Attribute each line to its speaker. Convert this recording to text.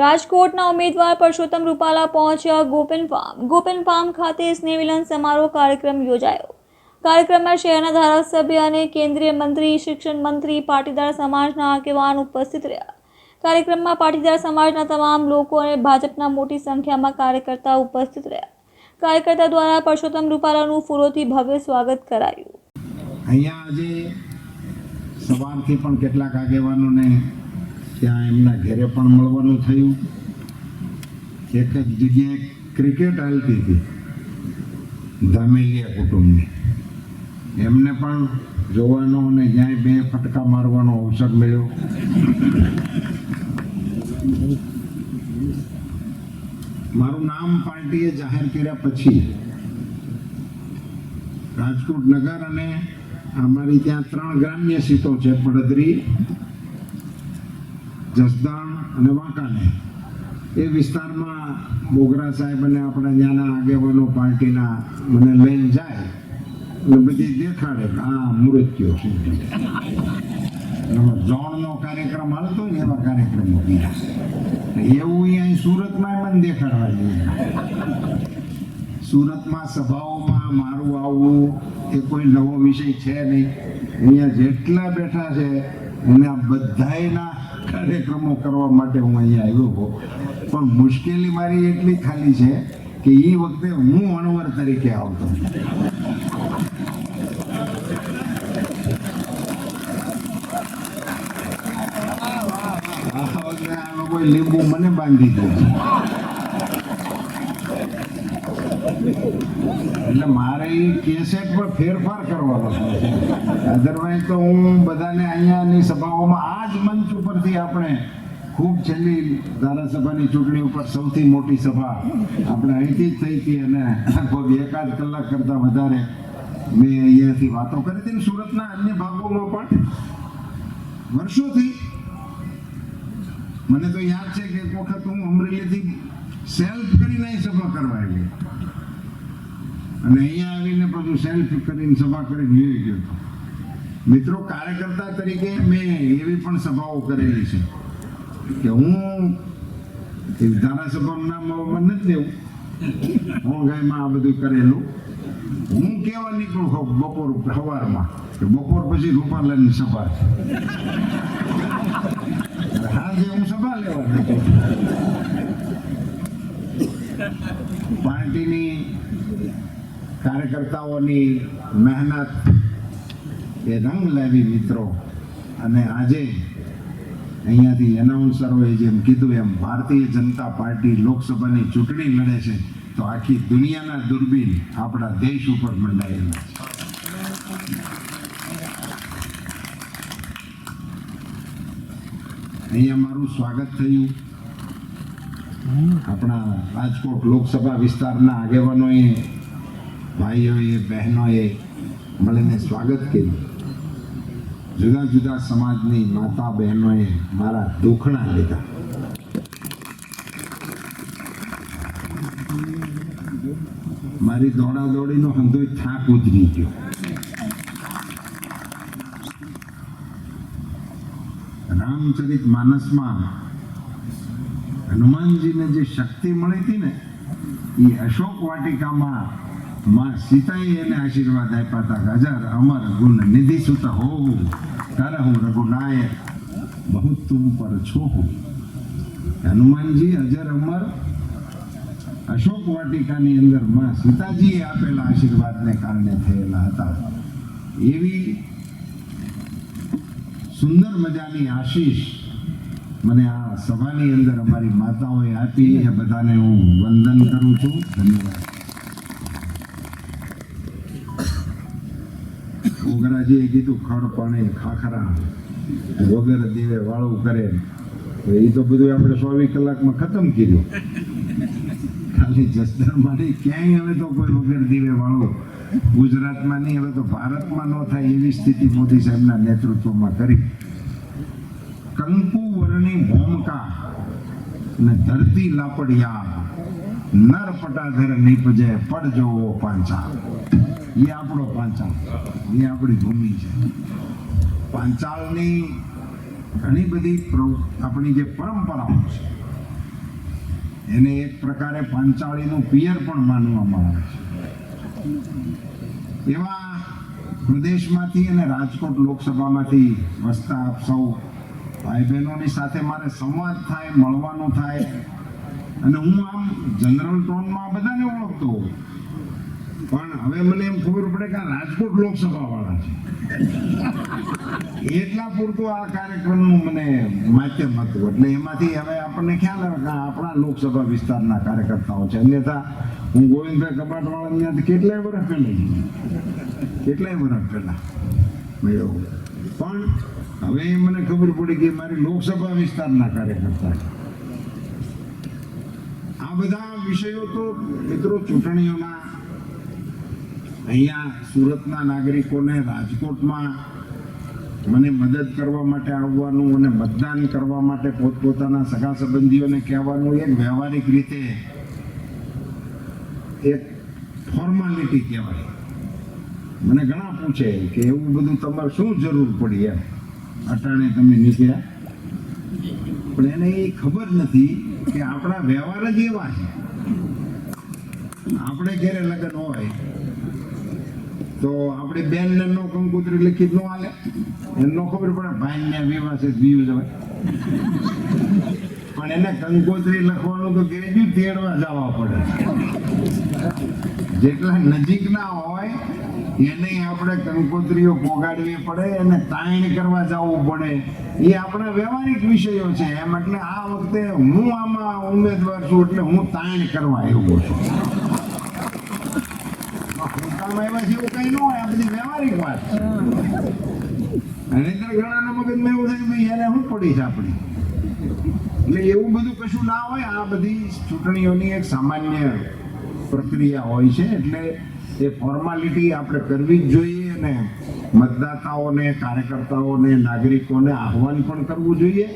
Speaker 1: રાજકોટના ઉમેદવાર પરસોત્તમ રૂપાલા પહોંચ્યા ગોપેન ફાર્મ. ગોપેન ફાર્મ ખાતે સ્નેહમિલન સમારોહ કાર્યક્રમ યોજાયો. કાર્યક્રમમાં શહેરના ધારાસભ્ય અને કેન્દ્રીય મંત્રી, શિક્ષણ મંત્રી, પાટીદાર સમાજના આગેવાન ઉપસ્થિત રહ્યા. કાર્યક્રમમાં પાટીદાર સમાજના તમામ લોકો અને ભાજપના મોટી સંખ્યામાં કાર્યકર્તા ઉપસ્થિત રહ્યા. કાર્યકર્તા દ્વારા પરસોત્તમ રૂપાલાનું ફૂલોથી ભવ્ય સ્વાગત કરાયું.
Speaker 2: અહીંયા આજે સવારથી પણ કેટલાક આગેવાનોને ત્યાં એમના ઘરે પણ મળવાનું થયું. એક જ જગ્યાએ ક્રિકેટ હાલતી હતી. ધામેલિયા કુટુંબની. એમને પણ જોવાનો અને જ્યાંય બે ફટકા મારવાનો અવસર મળ્યો. મારું નામ પાર્ટીએ જાહેર કર્યા પછી રાજકોટ નગર અને અમારી ત્યાં ત્રણ ગ્રામ્ય સીટો છે, પડદરી જસદણ અને વાંકાને એ વિસ્તારમાં બોગરા સાહેબ અને આપણા ત્યાંના આગેવાનો પાર્ટીના મને લઈને જાય અને બધી દેખાડે આ મૃત્યુ જોણનો કાર્યક્રમ હાલતો ને એવા કાર્યક્રમો કર્યા. એવું અહીં સુરતમાં મને દેખાડવા જોઈએ સુરતમાં સભાઓમાં મારું આવવું એ કોઈ નવો વિષય છે નહીં. અહીંયા જેટલા બેઠા છે, એના બધાયના કાર્યક્રમો કરવા માટે હું અહીંયા આવ્યો હતો. પણ મુશ્કેલી મારી એટલી ખાલી છે કે એ વખતે હું અણવર તરીકે આવતો. આ વખતે આ લોકોએ લીંબુ મને બાંધી દીધું. એટલે મારે એ પર ફેરફાર કરવાનો છે. અધરવાઇઝ તો હું બધાને અહીંયાની સભાઓમાં આ જ મંચ ઉપરથી આપણે ખૂબ છેલ્લી ધારાસભાની ચૂંટણી ઉપર સૌથી મોટી સભા આપણે અહીંથી જ થઈ હતી અને લગભગ એકાદ કલાક કરતાં વધારે મેં અહીંયાથી વાતો કરી હતી સુરતના અન્ય ભાગોમાં પણ. વર્ષોથી મને તો યાદ છે કે એક વખત હું અમરેલીથી સેલ્ફ કરીને અહીં સભા કરવા આવી અને અહીંયા આવીને બધું સેલ્ફ કરીને સભા કરીને જોઈ ગયો હતો મિત્રો કાર્યકર્તા તરીકે મેં એવી પણ સભાઓ કરેલી છે કે હું એ ધારાસભાનું નામ નથી દેવું. હું ગાયમાં આ બધું કરેલું. હું કેવા નીકળું હોઉં બપોર સવારમાં કે બપોર પછી રૂપાલાની સભા છે. હાજે હું સભા લેવા પાર્ટીની કાર્યકર્તાઓની મહેનત એ રંગ લાવી મિત્રો. અને આજે અહીંયાથી એનાઉન્સરોએ જેમ કીધું એમ ભારતીય જનતા પાર્ટી લોકસભાની ચૂંટણી લડે છે, તો આખી દુનિયાના દૂરબીન આપણા દેશ ઉપર મંડાયેલા છે. અહીંયા મારું સ્વાગત થયું. આપણા રાજકોટ લોકસભા વિસ્તારના આગેવાનોએ ભાઈઓએ, બહેનોએ મળીને સ્વાગત કર્યું. જુદા જુદા સમાજની માતા બહેનોએ મારા દુખણા લીધા. મારી દોડા દોડીનો હંધો થાક ઉતરી ગયો. રામચરિત માનસમાં હનુમાનજીને જે શક્તિ મળી હતી ને એ અશોક વાટિકામાં માં સીતાએ એને આશીર્વાદ આપ્યા હતા કે અજર અમર ગુણ નિધિ સુત હો કર હું રઘુનાયક બહુ તું પર છો. હનુમાનજી અજર અમર અશોક વાટિકાની અંદરમાં સીતાજીએ આપેલા આશીર્વાદને કારણે થયેલા હતા. એવી સુંદર મજાની આશીષ મને આ સભાની અંદર અમારી માતાઓએ આપી. એ બધાને હું વંદન કરું છું. ધન્યવાદ. ઓગરાજીએ કીધું ખડ પાણી ખાખરા વગર દીવે વાળું કરે. એ તો બધું આપણે ચોવીસ કલાકમાં ખતમ કર્યું. ખાલી જસદણમાં નહીં ક્યાંય હવે તો કોઈ વગર દીવે વાળું ગુજરાતમાં નહીં, હવે તો ભારતમાં ન થાય એવી સ્થિતિ મોદી સાહેબના નેતૃત્વમાં કરી. કંકુ વરણી ભોમકા ને ધરતી લાપડિયા. નર પટાધર નીપજે પડ જોવો પાંચા. એ આપણો પાંચાલ. એ આપણી ભૂમિ છે. પાંચાલની ઘણી બધી આપણી જે પરંપરાઓ છે, એને એક પ્રકારે પાંચાળીનું પિયર પણ માનવામાં આવે છે. એવા પ્રદેશમાંથી અને રાજકોટ લોકસભામાંથી વસતા આપ સૌ ભાઈ બહેનોની સાથે મારે સંવાદ થાય, મળવાનું થાય અને હું આમ જનરલ ટોનમાં બધાને ઓળખતો પણ હવે મને એમ ખબર પડે કે રાજકોટ લોકસભા વાળા છે. એટલા પૂરતું આ કાર્યક્રમનું મને માધ્યમ હતું. એટલે એમાંથી હવે આપણને ખ્યાલ આવે કે આપણા લોકસભા વિસ્તારના કાર્યકર્તાઓ છે. અન્યથા, હું ગોવિંદભાઈ કબાટવાળા ત્યાંથી કેટલાય વર્ષ પહેલા કેટલાય વર્ષ પહેલા મળ્યો પણ હવે મને ખબર પડી કે મારી લોકસભા વિસ્તારના કાર્યકર્તા છે. બધા વિષયો તો મિત્રો ચૂંટણીઓના અહીંયા સુરતના નાગરિકોને રાજકોટમાં મને મદદ કરવા માટે આવવાનું અને મતદાન કરવા માટે પોતપોતાના સગા સંબંધીઓને કહેવાનું એક વ્યવહારિક રીતે એક ફોર્માલિટી કહેવાય. મને ઘણા પૂછે કે એવું બધું તમારે શું જરૂર પડી એમ? અટાણે તમે નીકળ્યા? પણ એને એ ખબર નથી કે આપણા વ્યવહાર જ એવા છે. આપણે ઘેરે લગ્ન હોય, તો આપણે બેન ને નો કંકોત્રી લખી નો ન હાલે. એને નો ખબર પડે ભાઈ ને વિવાહ છે જીવ જવાય પણ એને કંકોત્રી લખવાનું તો ગેજુ તેડવા જવા પડે. જેટલા નજીકના હોય એને આપણે કંકોત્રીઓ પોગાડવી પડે અને તાણ કરવા જવું પડે. એ આપણા વ્યવહારિક વિષયો છે. એમ એટલે આ વખતે હું આમાં ઉમેદવાર છું એટલે હું તાણ કરવા આવ્યો છું. એવા જેવું કઈ ન હોય, આ બધી વ્યવહારિક વાત છે. ઘણાના મગજમાં એવું થાય ભાઈ એને પડી છે આપણી? એટલે એવું બધું કશું ના હોય. આ બધી ચૂંટણીઓની એક સામાન્ય પ્રક્રિયા હોય છે. એટલે એ ફોર્માલિટી આપણે કરવી જ જોઈએ અને મતદાતાઓને કાર્યકર્તાઓને નાગરિકોને આહવાન પણ કરવું જોઈએ.